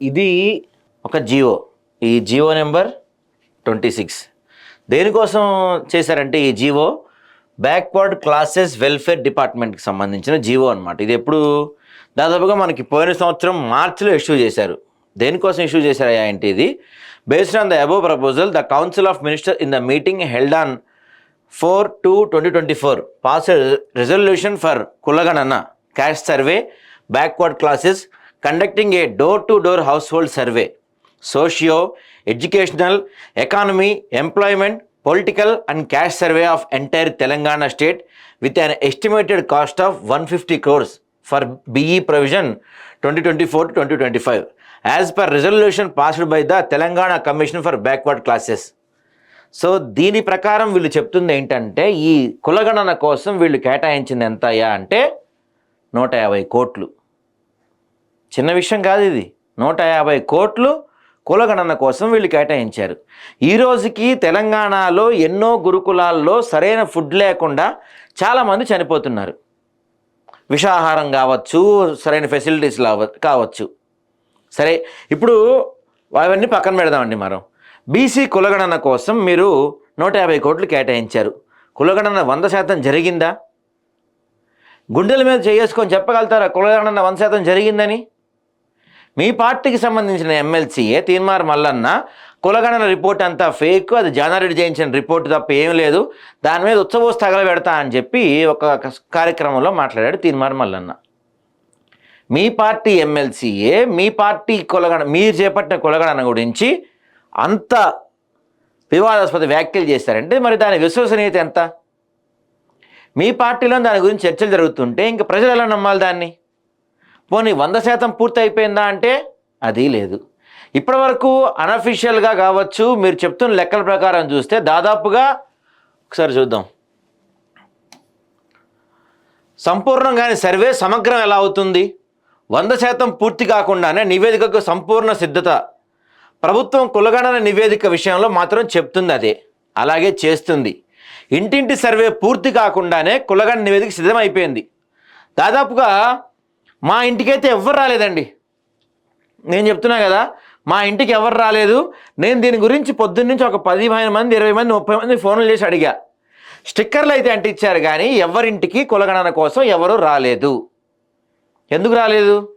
ఇది ఒక జియో. ఈ జియో నెంబర్ ట్వంటీ సిక్స్. దేనికోసం చేశారంటే ఈ జియో? బ్యాక్వర్డ్ క్లాసెస్ వెల్ఫేర్ డిపార్ట్మెంట్కి సంబంధించిన జియో అనమాట ఇది ఎప్పుడు? దాదాపుగా మనకి పోయిన సంవత్సరం మార్చిలో ఇష్యూ చేశారు. దేనికోసం ఇష్యూ చేశారు అంటే ఇది? Based on the above proposal the council of minister in the meeting held on four two twenty twenty four. Pass resolution for కులగణన. Caste survey backward classes conducting a door to door household survey socio educational economy employment political and caste survey of entire Telangana state with an estimated cost of one fifty crores for BE provision twenty twenty four twenty twenty five as per resolution passed by the Telangana commission for backward classes so దీని ప్రకారం వీళ్ళు చెప్తుంది ఏంటంటే ఈ కులగణన కోసం వీళ్ళు కేటాయించింది ఎంత అయ్యా అంటే నూట యాభై కోట్లు. చిన్న విషయం కాదు ఇది. నూట యాభై కోట్లు కులగణన కోసం వీళ్ళు కేటాయించారు. ఈ రోజుకి తెలంగాణలో ఎన్నో గురుకులాల్లో సరైన ఫుడ్ లేకుండా చాలామంది చనిపోతున్నారు. విషాహారం కావచ్చు సరైన ఫెసిలిటీస్ కావచ్చు. సరే ఇప్పుడు అవన్నీ పక్కన పెడదామండి మనం బీసీ కులగణన కోసం మీరు నూట యాభై కోట్లు కేటాయించారు. కులగణన వంద శాతం జరిగిందా? గుండెల మీద చేసుకొని చెప్పగలుగుతారా? కులగణన వంద శాతం జరిగిందని? మీ పార్టీకి సంబంధించిన ఎమ్మెల్సీఏ తీన్మార్ మల్లన్న కులగణన రిపోర్ట్ అంతా ఫేక్ అది జానారెడ్డి చేయించిన రిపోర్ట్ తప్ప ఏం లేదు. దాని మీద ఉత్సవోస్ తగలబెడతా అని చెప్పి ఒక కార్యక్రమంలో మాట్లాడాడు తీన్మార్ మల్లన్న. మీ పార్టీ ఎమ్మెల్సీయే మీ పార్టీ కులగణ మీరు చేపట్టిన కులగణన గురించి అంత వివాదాస్పద వ్యాఖ్యలు చేశారంటే మరి దాని విశ్వసనీయత ఎంత? మీ పార్టీలో దాని గురించి చర్చలు జరుగుతుంటే ఇంక ప్రజలు ఎలా నమ్మాలి దాన్ని? పోనీ వంద శాతం పూర్తి అయిపోయిందా అంటే అది లేదు. ఇప్పటి వరకు అనఫిషియల్గా కావచ్చు మీరు చెప్తున్న లెక్కల ప్రకారం చూస్తే దాదాపుగా ఒకసారి చూద్దాం. సంపూర్ణంగాని సర్వే సమగ్రం ఎలా అవుతుంది? వంద శాతం పూర్తి కాకుండానే నివేదికకు సంపూర్ణ సిద్ధత. ప్రభుత్వం కులగణన నివేదిక విషయంలో మాత్రం చెప్తుంది అదే అలాగే చేస్తుంది. ఇంటింటి సర్వే పూర్తి కాకుండానే కులగణన నివేదిక సిద్ధమైపోయింది. దాదాపుగా మా ఇంటికైతే ఎవ్వరు రాలేదండి. నేను చెప్తున్నా కదా మా ఇంటికి ఎవరు రాలేదు. నేను దీని గురించి పొద్దున్నుంచి ఒక పదిహేను మంది ఇరవై మంది ముప్పై మంది ఫోన్లు చేసి అడిగా. స్టిక్కర్లు అయితే అంటించారు కానీ ఎవరింటికి కులగణన కోసం ఎవరు రాలేదు. ఎందుకు రాలేదు?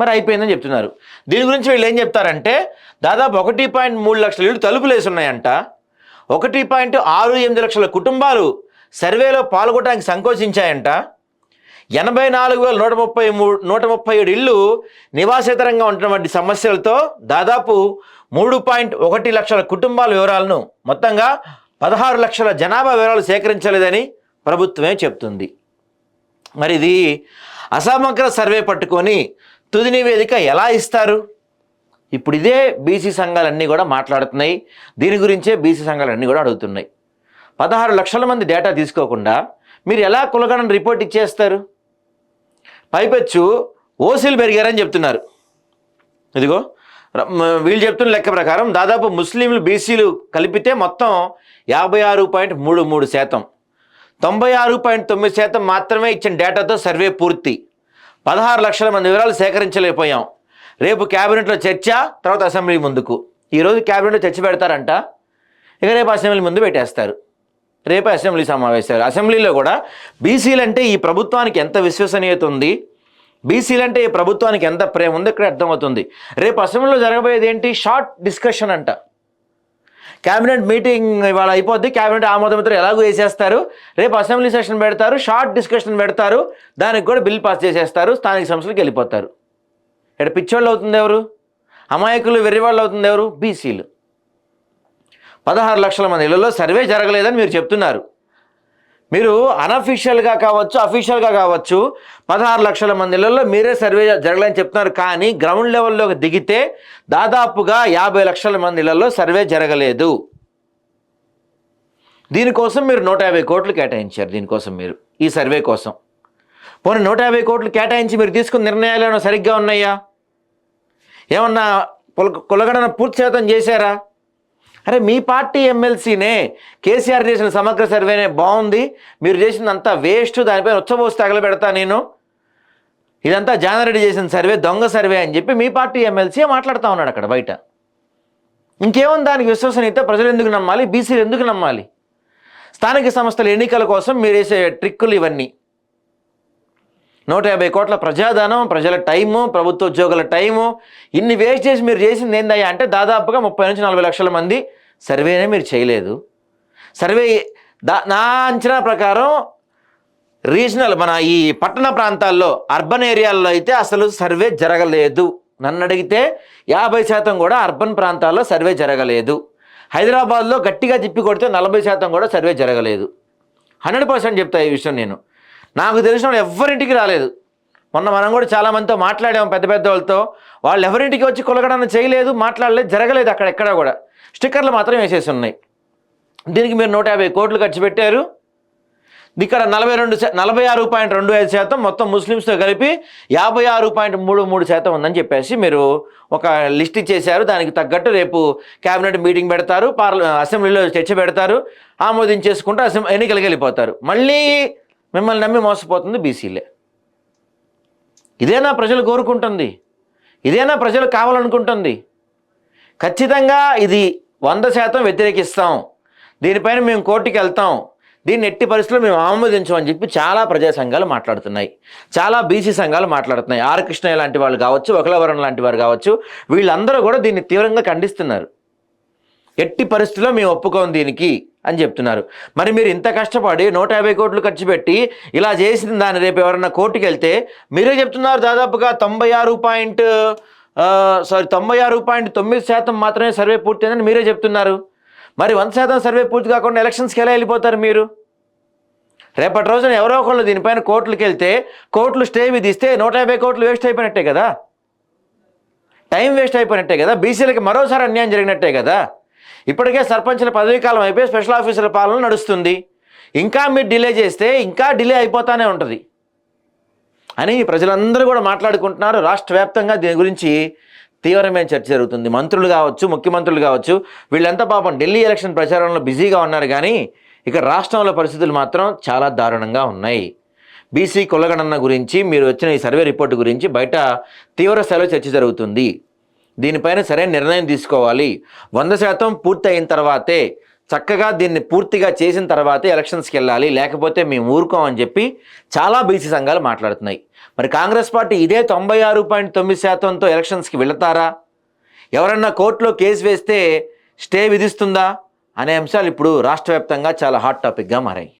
మరి అయిపోయిందని చెప్తున్నారు. దీని గురించి వీళ్ళు ఏం చెప్తారంటే దాదాపు ఒకటి పాయింట్ మూడు లక్షల ఇళ్ళు తలుపులు వేసి ఉన్నాయంట. ఒకటి పాయింట్ ఆరు ఎనిమిది లక్షల కుటుంబాలు సర్వేలో పాల్గొనడానికి సంకోచించాయంట. ఎనభై నాలుగు వేల నూట ముప్పై మూడు నూట ముప్పై ఏడు ఇళ్ళు నివాసేతరంగా ఉన్నటువంటి సమస్యలతో దాదాపు మూడు పాయింట్ ఒకటి లక్షల కుటుంబాల వివరాలను మొత్తంగా పదహారు లక్షల జనాభా వివరాలు సేకరించలేదని ప్రభుత్వమే చెప్తుంది. మరి ఇది అసమగ్ర సర్వే పట్టుకొని తుది నివేదిక ఎలా ఇస్తారు? ఇప్పుడు ఇదే బీసీ సంఘాలన్నీ కూడా మాట్లాడుతున్నాయి. దీని గురించే బీసీ సంఘాలన్నీ కూడా అడుగుతున్నాయి. పదహారు లక్షల మంది డేటా తీసుకోకుండా మీరు ఎలా కులగణన రిపోర్ట్ ఇచ్చేస్తారు? పైపెచ్చు ఓసీలు పెరిగారని చెప్తున్నారు. ఇదిగో వీళ్ళు చెప్తున్న లెక్క ప్రకారం దాదాపు ముస్లింలు బీసీలు కలిపితే మొత్తం యాభై ఆరు పాయింట్ మూడు మూడు శాతం. తొంభై ఆరు పాయింట్ తొమ్మిది శాతం మాత్రమే ఇచ్చిన డేటాతో సర్వే పూర్తి. పదహారు లక్షల మంది వివరాలు సేకరించలేకపోయాం. రేపు క్యాబినెట్లో చర్చ తర్వాత అసెంబ్లీ ముందుకు. ఈరోజు క్యాబినెట్లో చర్చ పెడతారంట. ఇక రేపు అసెంబ్లీ ముందు పెట్టేస్తారు. రేపు అసెంబ్లీ సమావేశాలు. అసెంబ్లీలో కూడా బీసీలు అంటే ఈ ప్రభుత్వానికి ఎంత విశ్వసనీయత ఉంది? బీసీలు అంటే ఈ ప్రభుత్వానికి ఎంత ప్రేమ ఉంది? ఇక్కడ అర్థమవుతుంది. రేపు అసెంబ్లీలో జరగబోయేది ఏంటి? షార్ట్ డిస్కషన్ అంట. క్యాబినెట్ మీటింగ్ ఇవాళ అయిపోద్ది. క్యాబినెట్ ఆమోదముద్ర ఎలాగో వేసేస్తారు? రేపు అసెంబ్లీ సెషన్ పెడతారు. షార్ట్ డిస్కషన్ పెడతారు. దానికి కూడా బిల్ పాస్ చేసేస్తారు. స్థానిక సంస్థలకు వెళ్ళిపోతారు. ఇక్కడ పిచ్చోళ్ళు అవుతుంది ఎవరు? అమాయకులు వెర్రివాళ్ళు అవుతుంది ఎవరు? బీసీలు. పదహారు లక్షల మంది ఇళ్ళలో సర్వే జరగలేదని మీరు చెప్తున్నారు. మీరు అనఫీషియల్గా కావచ్చు అఫీషియల్గా కావచ్చు పదహారు లక్షల మంది ఇళ్ళలో మీరే సర్వే జరగలేదని చెప్తున్నారు. కానీ గ్రౌండ్ లెవెల్లోకి దిగితే దాదాపుగా యాభై లక్షల మంది ఇళ్ళలో సర్వే జరగలేదు. దీనికోసం మీరు నూట యాభై కోట్లు కేటాయించారు. దీనికోసం మీరు ఈ సర్వే కోసం. పోనీ నూట యాభై కోట్లు కేటాయించి మీరు తీసుకున్న నిర్ణయాలు ఏమైనా సరిగ్గా ఉన్నాయా? ఏమన్నా కుల కులగణన పూర్తి శాతం చేశారా? అరే మీ పార్టీ ఎమ్మెల్సీనే కేసీఆర్ చేసిన సమగ్ర సర్వేనే బాగుంది. మీరు చేసిందంతా వేస్ట్ దానిపైన ఉచ్చబోసి తగలబెడతా నేను. ఇదంతా జానారెడ్డి చేసిన సర్వే దొంగ సర్వే అని చెప్పి మీ పార్టీ ఎమ్మెల్సీ మాట్లాడుతూ ఉన్నాడు అక్కడ బయట. ఇంకేముంది దానికి విశ్వసనీయత? ప్రజలు ఎందుకు నమ్మాలి? బీసీలు ఎందుకు నమ్మాలి? స్థానిక సంస్థల ఎన్నికల కోసం మీరు వేసే ట్రిక్కులు ఇవన్నీ. నూట యాభై కోట్ల ప్రజాధనం ప్రజల టైము ప్రభుత్వ ఉద్యోగుల టైము. ఇన్ని వేస్ట్ చేసి మీరు చేసింది ఏందయ్యా అంటే దాదాపుగా ముప్పై నుంచి నలభై లక్షల మంది సర్వేనే మీరు చేయలేదు. సర్వే దా నా అంచనా ప్రకారం రీజనల్ మన ఈ పట్టణ ప్రాంతాల్లో అర్బన్ ఏరియాల్లో అయితే అసలు సర్వే జరగలేదు. నన్ను అడిగితే యాభై శాతం కూడా అర్బన్ ప్రాంతాల్లో సర్వే జరగలేదు. హైదరాబాద్లో గట్టిగా తిప్పి కొడితే నలభై శాతం కూడా సర్వే జరగలేదు. హండ్రెడ్ పర్సెంట్ చెప్తా ఈ విషయం నేను. నాకు తెలిసిన వాళ్ళు ఎవరింటికి రాలేదు. మొన్న మనం కూడా చాలామందితో మాట్లాడాము పెద్ద పెద్ద వాళ్ళతో. వాళ్ళు ఎవరింటికి వచ్చి కొలగడం చేయలేదు మాట్లాడలేదు జరగలేదు అక్కడ ఎక్కడ కూడా. స్టిక్కర్లు మాత్రం వేసేసి ఉన్నాయి. దీనికి మీరు నూట యాభై కోట్లు ఖర్చు పెట్టారు. ఇక్కడ నలభై రెండు శా- నలభై ఆరు పాయింట్ రెండు ఐదు శాతం మొత్తం ముస్లిమ్స్తో కలిపి యాభై ఆరు పాయింట్ మూడు మూడు శాతం ఉందని చెప్పేసి మీరు ఒక లిస్ట్ ఇచ్చేశారు. దానికి తగ్గట్టు రేపు కేబినెట్ మీటింగ్ పెడతారు పార్ల అసెంబ్లీలో చర్చ పెడతారు ఆమోదించేసుకుంటూ అసెంబ్లీ ఎన్నికలకి వెళ్ళిపోతారు. మళ్ళీ మిమ్మల్ని నమ్మి మోసపోతుంది బీసీలే. ఇదేనా ప్రజలు కోరుకుంటుంది? ఇదేనా ప్రజలు కావాలనుకుంటుంది? ఖచ్చితంగా ఇది వంద శాతం వ్యతిరేకిస్తాం. దీనిపైన మేము కోర్టుకి వెళ్తాం. దీన్ని ఎట్టి పరిస్థితుల్లో మేము ఆమోదించమని చెప్పి చాలా ప్రజా సంఘాలు మాట్లాడుతున్నాయి. చాలా బీసీ సంఘాలు మాట్లాడుతున్నాయి. ఆర్ కృష్ణయ్య లాంటి వాళ్ళు కావచ్చు ఒకలవరం లాంటి వారు కావచ్చు వీళ్ళందరూ కూడా దీన్ని తీవ్రంగా ఖండిస్తున్నారు. ఎట్టి పరిస్థితుల్లో మేము ఒప్పుకోం దీనికి. అని చెప్తున్నారు. మరి మీరు ఇంత కష్టపడి నూట యాభై కోట్లు ఖర్చు పెట్టి ఇలా చేసిన దాన్ని రేపు ఎవరన్నా కోర్టుకి వెళ్తే మీరే చెప్తున్నారు దాదాపుగా తొంభై ఆరు పాయింట్ సారీ తొంభై ఆరు పాయింట్ తొమ్మిది శాతం మాత్రమే సర్వే పూర్తయిందని మీరే చెప్తున్నారు. మరి వంద శాతం సర్వే పూర్తి కాకుండా ఎలక్షన్స్కి ఎలా వెళ్ళిపోతారు మీరు? రేపటి రోజున ఎవరో ఒకళ్ళు దీనిపైన కోర్టులకు వెళ్తే కోర్టులు స్టే విధిస్తే నూట యాభై కోట్లు వేస్ట్ అయిపోయినట్టే కదా? టైం వేస్ట్ అయిపోయినట్టే కదా? బీసీలకి మరోసారి అన్యాయం జరిగినట్టే కదా? ఇప్పటికే సర్పంచ్ల పదవీ కాలం అయిపోయి స్పెషల్ ఆఫీసర్ల పాలన నడుస్తుంది. ఇంకా మీరు డిలే చేస్తే ఇంకా డిలే అయిపోతానే ఉంటుంది. అని ప్రజలందరూ కూడా మాట్లాడుకుంటున్నారు. రాష్ట్ర వ్యాప్తంగా దీని గురించి తీవ్రమైన చర్చ జరుగుతుంది. మంత్రులు కావచ్చు ముఖ్యమంత్రులు కావచ్చు వీళ్ళంతా పాపం ఢిల్లీ ఎలక్షన్ ప్రచారంలో బిజీగా ఉన్నారు కానీ ఇక రాష్ట్రంలో పరిస్థితులు మాత్రం చాలా దారుణంగా ఉన్నాయి. బీసీ కులగణన గురించి మీరు వచ్చిన ఈ సర్వే రిపోర్ట్ గురించి బయట తీవ్ర స్థాయిలో చర్చ జరుగుతుంది. దీనిపైన సరైన నిర్ణయం తీసుకోవాలి. వంద శాతం పూర్తి అయిన తర్వాతే చక్కగా దీన్ని పూర్తిగా చేసిన తర్వాతే ఎలక్షన్స్కి వెళ్ళాలి. లేకపోతే మేము ఊరుకోమని చెప్పి చాలా బీసీ సంఘాలు మాట్లాడుతున్నాయి. మరి కాంగ్రెస్ పార్టీ ఇదే తొంభై ఆరు పాయింట్ తొమ్మిది శాతంతో ఎలక్షన్స్కి వెళతారా? ఎవరన్నా కోర్టులో కేసు వేస్తే స్టే విధిస్తుందా? అనే అంశాలు ఇప్పుడు రాష్ట్ర వ్యాప్తంగా చాలా హాట్ టాపిక్గా మారాయి.